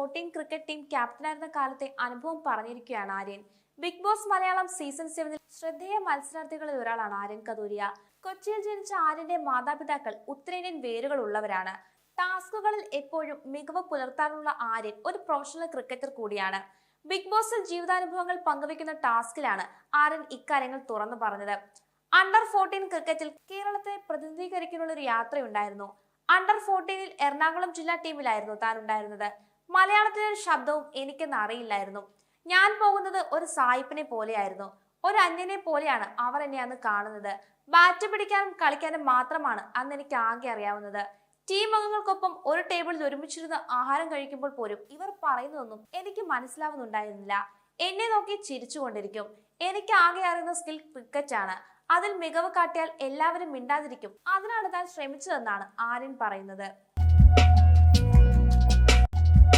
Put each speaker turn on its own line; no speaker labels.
Fourteen cricket team ക്യാപ്റ്റനായിരുന്ന കാലത്തെ അനുഭവം പറഞ്ഞിരിക്കുകയാണ് Aryan. Bigg Boss Malayalam season സെവനിൽ ശ്രദ്ധേയ മത്സരാർത്ഥികളിൽ ഒരാളാണ് ആര്യൻ കദൂരിയ കൊച്ചിയിൽ ജനിച്ച ആര്യന്റെ മാതാപിതാക്കൾ ഉത്തരേന്ത്യൻ വേരുകൾ ഉള്ളവരാണ്. ടാസ്കുകളിൽ എപ്പോഴും മികവ് പുലർത്താനുള്ള ആര്യൻ ഒരു പ്രൊഫഷണൽ ക്രിക്കറ്റർ കൂടിയാണ്. ബിഗ് ബോസിൽ ജീവിതാനുഭവങ്ങൾ പങ്കുവെക്കുന്ന ടാസ്കിലാണ് ആര്യൻ ഇക്കാര്യങ്ങൾ തുറന്നു പറഞ്ഞത്. അണ്ടർ ഫോർട്ടീൻ ക്രിക്കറ്റിൽ കേരളത്തെ പ്രതിനിധീകരിക്കാനുള്ള ഒരു യാത്രയുണ്ടായിരുന്നു. അണ്ടർ ഫോർട്ടീനിൽ എറണാകുളം ജില്ലാ ടീമിലായിരുന്നു താൻ ഉണ്ടായിരുന്നത്. മലയാളത്തിലെ ശബ്ദവും എനിക്കെന്ന് അറിയില്ലായിരുന്നു. ഞാൻ പോകുന്നത് ഒരു സായിപ്പിനെ പോലെയായിരുന്നു. ഒരു അന്യനെ പോലെയാണ് അവർ എന്നെ അന്ന് കാണുന്നത്. ബാറ്റ് പിടിക്കാനും കളിക്കാനും മാത്രമാണ് അന്ന് എനിക്ക് ആകെ അറിയാവുന്നത്. ടീം അംഗങ്ങൾക്കൊപ്പം ഒരു ടേബിളിൽ ഒരുമിച്ചിരുന്ന് ആഹാരം കഴിക്കുമ്പോൾ പോലും ഇവർ പറയുന്നതൊന്നും എനിക്ക് മനസ്സിലാവുന്നുണ്ടായിരുന്നില്ല. എന്നെ നോക്കി ചിരിച്ചുകൊണ്ടിരിക്കും. എനിക്ക് ആകെ അറിയുന്ന സ്കിൽ ക്രിക്കറ്റ് ആണ്. അതിൽ മികവ് കാട്ടിയാൽ എല്ലാവരും മിണ്ടാതിരിക്കും. അതിനാണ് താൻ ശ്രമിച്ചതെന്നാണ് ആര്യൻ പറയുന്നത്.